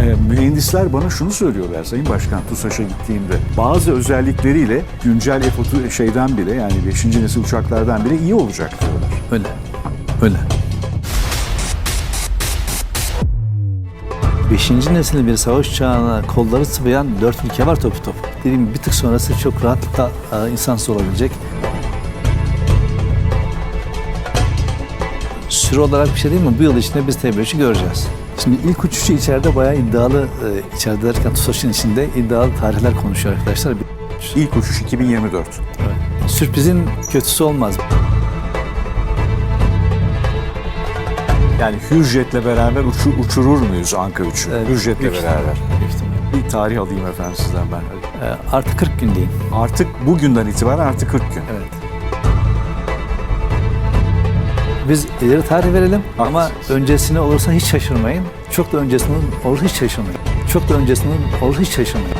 Ee, mühendisler bana şunu söylüyorlar Sayın Başkan TUSAŞ'a gittiğimde. Bazı özellikleriyle güncel F-30 şeyden bile yani 5. nesil uçaklardan bile iyi olacak diyorlar. Öyle. Öyle. Beşinci nesil bir savaş uçağına kolları sıvayan dört ülke var topu topu. Dediğim gibi bir tık sonrası çok rahatlıkla e, insansız olabilecek. Süre olarak bir şey değil mi? Bu yıl içinde biz TB3'ü göreceğiz. Şimdi ilk uçuşu içeride bayağı iddialı, e, içeride derken TUSAŞ'ın içinde iddialı tarihler konuşuyor arkadaşlar. İlk uçuş 2024. Sürprizin kötüsü olmaz. Yani Hürjet'le beraber uçu, uçurur muyuz Anka 3'ü? Evet, Hürjet'le beraber. ihtimalle. Bir tarih alayım efendim sizden ben. E, Artı 40 gün diyeyim. Artık bugünden itibaren artık 40 gün. Evet. Biz ileri tarih verelim ama Haklısınız. öncesine olursa hiç şaşırmayın. Çok da öncesinde olur hiç şaşırmayın. Çok da öncesinde olur hiç şaşırmayın.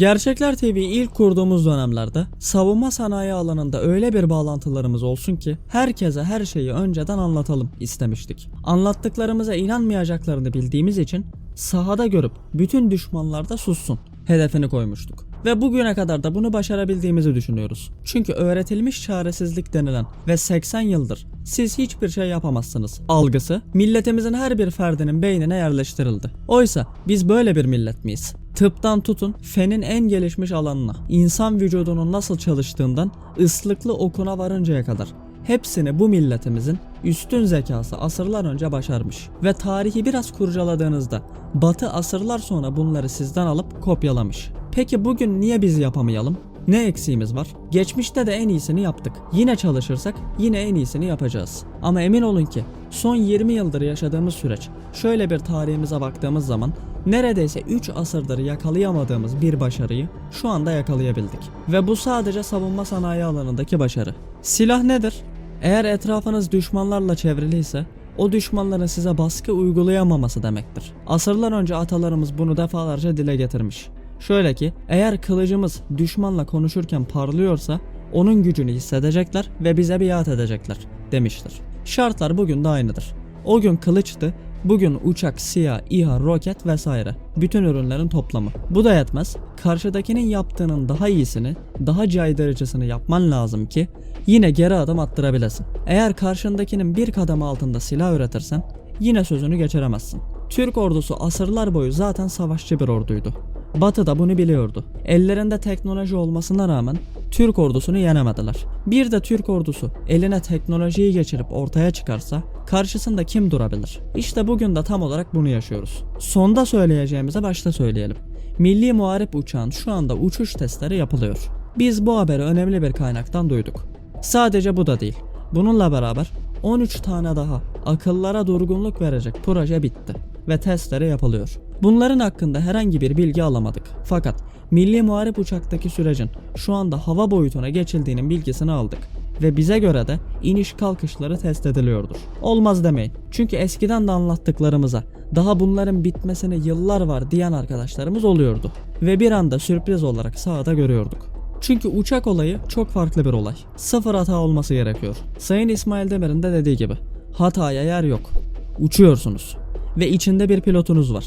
Gerçekler TV ilk kurduğumuz dönemlerde savunma sanayi alanında öyle bir bağlantılarımız olsun ki herkese her şeyi önceden anlatalım istemiştik. Anlattıklarımıza inanmayacaklarını bildiğimiz için sahada görüp bütün düşmanlar da sussun hedefini koymuştuk. Ve bugüne kadar da bunu başarabildiğimizi düşünüyoruz. Çünkü öğretilmiş çaresizlik denilen ve 80 yıldır siz hiçbir şey yapamazsınız algısı milletimizin her bir ferdinin beynine yerleştirildi. Oysa biz böyle bir millet miyiz? Tıptan tutun fenin en gelişmiş alanına, insan vücudunun nasıl çalıştığından ıslıklı okuna varıncaya kadar hepsini bu milletimizin üstün zekası asırlar önce başarmış. Ve tarihi biraz kurcaladığınızda Batı asırlar sonra bunları sizden alıp kopyalamış. Peki bugün niye biz yapamayalım? Ne eksiğimiz var? Geçmişte de en iyisini yaptık. Yine çalışırsak yine en iyisini yapacağız. Ama emin olun ki son 20 yıldır yaşadığımız süreç şöyle bir tarihimize baktığımız zaman neredeyse 3 asırdır yakalayamadığımız bir başarıyı şu anda yakalayabildik. Ve bu sadece savunma sanayi alanındaki başarı. Silah nedir? Eğer etrafınız düşmanlarla çevriliyse o düşmanların size baskı uygulayamaması demektir. Asırlar önce atalarımız bunu defalarca dile getirmiş. Şöyle ki eğer kılıcımız düşmanla konuşurken parlıyorsa onun gücünü hissedecekler ve bize biat edecekler demiştir. Şartlar bugün de aynıdır. O gün kılıçtı, bugün uçak, siyah, İHA, roket vesaire. Bütün ürünlerin toplamı. Bu da yetmez. Karşıdakinin yaptığının daha iyisini, daha caydırıcısını yapman lazım ki yine geri adım attırabilesin. Eğer karşındakinin bir kademe altında silah üretirsen yine sözünü geçiremezsin. Türk ordusu asırlar boyu zaten savaşçı bir orduydu. Batı da bunu biliyordu. Ellerinde teknoloji olmasına rağmen Türk ordusunu yenemediler. Bir de Türk ordusu eline teknolojiyi geçirip ortaya çıkarsa karşısında kim durabilir? İşte bugün de tam olarak bunu yaşıyoruz. Sonda söyleyeceğimize başta söyleyelim. Milli Muharip uçağın şu anda uçuş testleri yapılıyor. Biz bu haberi önemli bir kaynaktan duyduk. Sadece bu da değil. Bununla beraber 13 tane daha akıllara durgunluk verecek proje bitti ve testleri yapılıyor. Bunların hakkında herhangi bir bilgi alamadık. Fakat Milli Muharip uçaktaki sürecin şu anda hava boyutuna geçildiğinin bilgisini aldık ve bize göre de iniş kalkışları test ediliyordur. Olmaz demeyin. Çünkü eskiden de anlattıklarımıza daha bunların bitmesine yıllar var diyen arkadaşlarımız oluyordu. Ve bir anda sürpriz olarak sahada görüyorduk. Çünkü uçak olayı çok farklı bir olay. Sıfır hata olması gerekiyor. Sayın İsmail Demir'in de dediği gibi. Hataya yer yok. Uçuyorsunuz. Ve içinde bir pilotunuz var.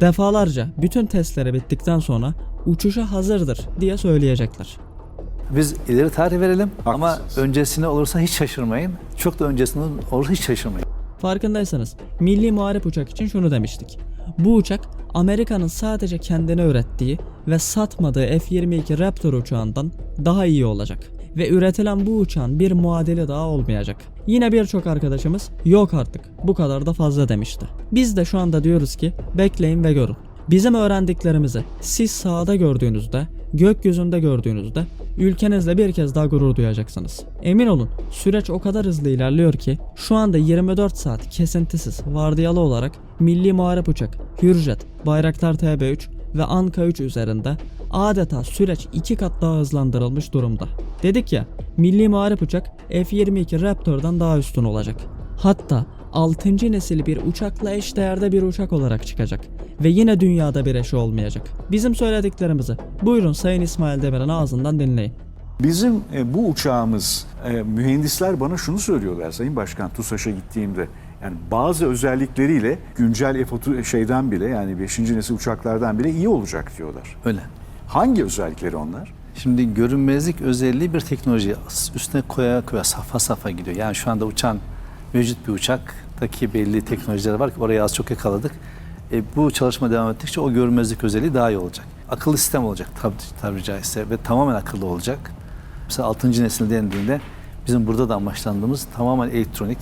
Defalarca bütün testleri bittikten sonra uçuşa hazırdır diye söyleyecekler. Biz ileri tarih verelim ama Haklısınız. öncesine olursa hiç şaşırmayın. Çok da öncesinde olur hiç şaşırmayın. Farkındaysanız milli muharip uçak için şunu demiştik. Bu uçak Amerika'nın sadece kendine ürettiği ve satmadığı F-22 Raptor uçağından daha iyi olacak. Ve üretilen bu uçağın bir muadili daha olmayacak. Yine birçok arkadaşımız yok artık bu kadar da fazla demişti. Biz de şu anda diyoruz ki bekleyin ve görün. Bizim öğrendiklerimizi siz sahada gördüğünüzde, gökyüzünde gördüğünüzde ülkenizle bir kez daha gurur duyacaksınız. Emin olun süreç o kadar hızlı ilerliyor ki şu anda 24 saat kesintisiz vardiyalı olarak Milli Muharip Uçak, Hürjet, Bayraktar TB3 ve Anka 3 üzerinde adeta süreç iki kat daha hızlandırılmış durumda. Dedik ya, milli muharip uçak F-22 Raptor'dan daha üstün olacak. Hatta 6. nesil bir uçakla eşdeğerde bir uçak olarak çıkacak ve yine dünyada bir eşi olmayacak. Bizim söylediklerimizi buyurun Sayın İsmail Demir'in ağzından dinleyin. Bizim e, bu uçağımız, e, mühendisler bana şunu söylüyorlar Sayın Başkan TUSAŞ'a gittiğimde. Yani bazı özellikleriyle güncel F-30 şeyden bile yani 5. nesil uçaklardan bile iyi olacak diyorlar. Öyle. Hangi özellikleri onlar? Şimdi görünmezlik özelliği bir teknoloji. Üstüne koya koya safa safa gidiyor. Yani şu anda uçan mevcut bir uçaktaki belli teknolojiler var ki oraya az çok yakaladık. E, bu çalışma devam ettikçe o görünmezlik özelliği daha iyi olacak. Akıllı sistem olacak tabi, tabiri caizse ve tamamen akıllı olacak. Mesela 6. nesil dendiğinde bizim burada da amaçlandığımız tamamen elektronik.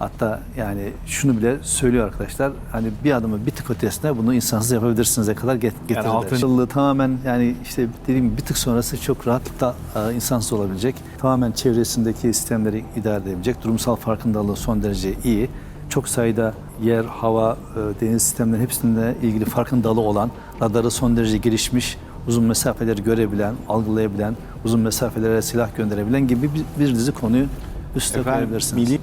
Hatta yani şunu bile söylüyor arkadaşlar. Hani bir adımı bir tık ötesine bunu insansız yapabilirsinize kadar get getirirler. altıncı- Akıllı tamamen yani işte dediğim gibi bir tık sonrası çok rahatlıkla e, insansız olabilecek. Tamamen çevresindeki sistemleri idare edebilecek. Durumsal farkındalığı son derece iyi. Çok sayıda yer, hava, e, deniz sistemleri hepsinde ilgili farkındalığı olan, radarı son derece gelişmiş, uzun mesafeleri görebilen, algılayabilen, uzun mesafelere silah gönderebilen gibi bir, bir dizi konuyu üste koyabilirsiniz. milli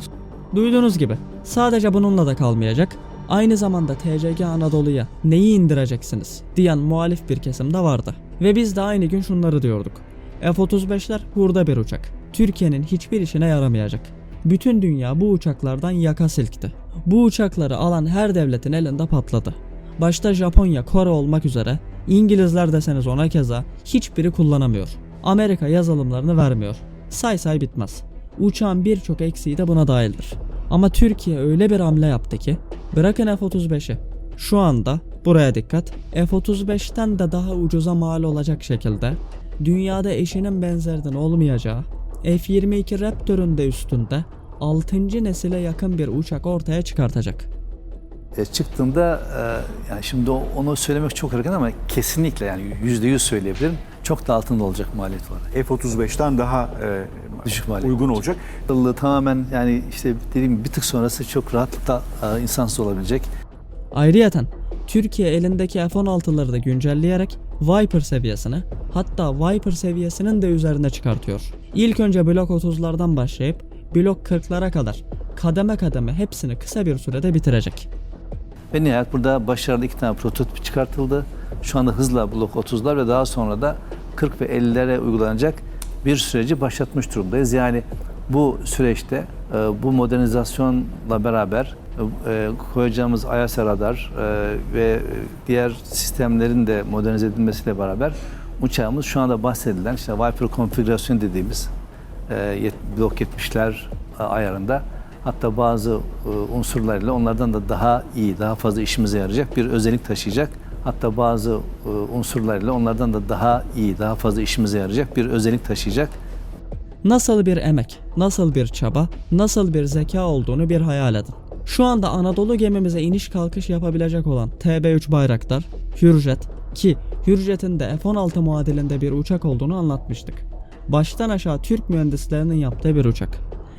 Duyduğunuz gibi sadece bununla da kalmayacak. Aynı zamanda TCG Anadolu'ya neyi indireceksiniz diyen muhalif bir kesim de vardı. Ve biz de aynı gün şunları diyorduk. F-35'ler hurda bir uçak. Türkiye'nin hiçbir işine yaramayacak. Bütün dünya bu uçaklardan yaka silkti. Bu uçakları alan her devletin elinde patladı. Başta Japonya, Kore olmak üzere İngilizler deseniz ona keza hiçbiri kullanamıyor. Amerika yazılımlarını vermiyor. Say say bitmez. Uçağın birçok eksiği de buna dahildir. Ama Türkiye öyle bir hamle yaptı ki bırakın F-35'i. Şu anda buraya dikkat F-35'ten de daha ucuza mal olacak şekilde dünyada eşinin benzerinin olmayacağı F-22 Raptor'un de üstünde 6. nesile yakın bir uçak ortaya çıkartacak. E, çıktığında e, yani şimdi onu söylemek çok erken ama kesinlikle yani yüzde yüz söyleyebilirim. Çok da altında olacak maliyet olarak. F-35'ten daha e, Düşük maliyet. uygun olacak. Akıllı tamamen yani işte dediğim gibi bir tık sonrası çok rahatlıkla e, insansız olabilecek. Ayrıyeten Türkiye elindeki F-16'ları da güncelleyerek Viper seviyesine hatta Viper seviyesinin de üzerine çıkartıyor. İlk önce Blok 30'lardan başlayıp Blok 40'lara kadar kademe kademe hepsini kısa bir sürede bitirecek. Ve nihayet burada başarılı iki tane prototip çıkartıldı. Şu anda hızla blok 30'lar ve daha sonra da 40 ve 50'lere uygulanacak bir süreci başlatmış durumdayız. Yani bu süreçte e, bu modernizasyonla beraber e, koyacağımız IAS radar e, ve diğer sistemlerin de modernize edilmesiyle beraber uçağımız şu anda bahsedilen işte Viper konfigürasyon dediğimiz blok 70'ler e, ayarında hatta bazı unsurlarıyla onlardan da daha iyi, daha fazla işimize yarayacak bir özellik taşıyacak. Hatta bazı e, unsurlarıyla onlardan da daha iyi, daha fazla işimize yarayacak bir özellik taşıyacak. Nasıl bir emek, nasıl bir çaba, nasıl bir zeka olduğunu bir hayal edin. Şu anda Anadolu gemimize iniş kalkış yapabilecek olan TB3 Bayraktar, Hürjet ki Hürjet'in de F-16 muadilinde bir uçak olduğunu anlatmıştık. Baştan aşağı Türk mühendislerinin yaptığı bir uçak.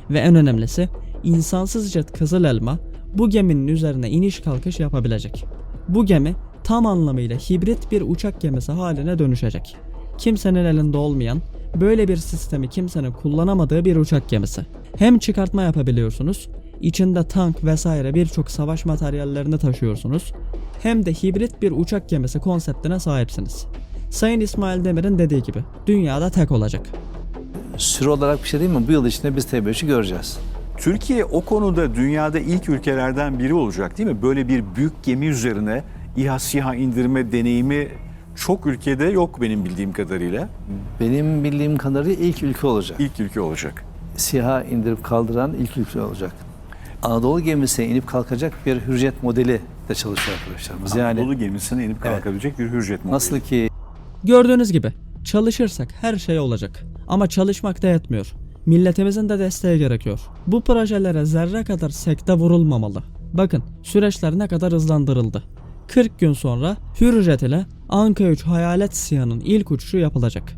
Ve en önemlisi insansız jet Kızıl Elma bu geminin üzerine iniş kalkış yapabilecek. Bu gemi tam anlamıyla hibrit bir uçak gemisi haline dönüşecek. Kimsenin elinde olmayan, böyle bir sistemi kimsenin kullanamadığı bir uçak gemisi. Hem çıkartma yapabiliyorsunuz, içinde tank vesaire birçok savaş materyallerini taşıyorsunuz, hem de hibrit bir uçak gemisi konseptine sahipsiniz. Sayın İsmail Demir'in dediği gibi dünyada tek olacak. Süre olarak bir şey değil mi? Bu yıl içinde biz TB3'ü göreceğiz. Türkiye o konuda dünyada ilk ülkelerden biri olacak değil mi? Böyle bir büyük gemi üzerine İHA SİHA indirme deneyimi çok ülkede yok benim bildiğim kadarıyla. Benim bildiğim kadarıyla ilk ülke olacak. İlk ülke olacak. SİHA indirip kaldıran ilk ülke olacak. Anadolu gemisine inip kalkacak bir hürjet modeli de çalışıyor arkadaşlarımız. Yani Anadolu gemisine inip Evet. kalkabilecek bir hürjet modeli. nasıl ki Gördüğünüz gibi çalışırsak her şey olacak. Ama çalışmak da yetmiyor. Milletimizin de desteği gerekiyor. Bu projelere zerre kadar sekte vurulmamalı. Bakın süreçler ne kadar hızlandırıldı. 40 gün sonra Hürjet ile Anka 3 Hayalet SİHA'nın ilk uçuşu yapılacak.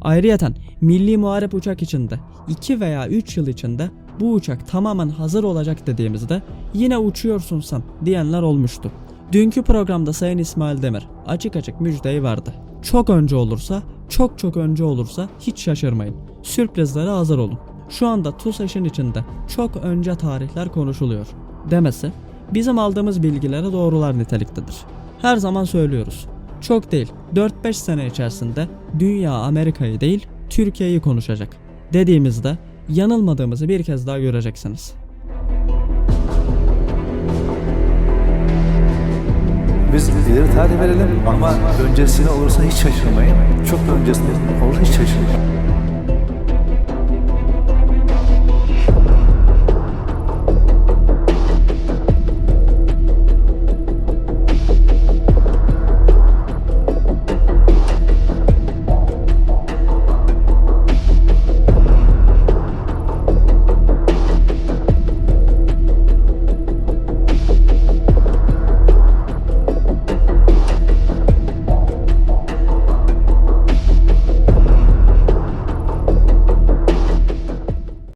Ayrıyeten milli muharip uçak içinde 2 veya 3 yıl içinde bu uçak tamamen hazır olacak dediğimizde yine uçuyorsun sen diyenler olmuştu. Dünkü programda Sayın İsmail Demir açık açık müjdeyi verdi. Çok önce olursa, çok çok önce olursa hiç şaşırmayın. Sürprizlere hazır olun. Şu anda TUSAŞ'ın içinde çok önce tarihler konuşuluyor. Demesi bizim aldığımız bilgilere doğrular niteliktedir. Her zaman söylüyoruz. Çok değil 4-5 sene içerisinde dünya Amerika'yı değil Türkiye'yi konuşacak. Dediğimizde yanılmadığımızı bir kez daha göreceksiniz. Biz ileri tarih verelim ama öncesine olursa hiç şaşırmayın. Çok öncesinde olursa hiç şaşırmayın.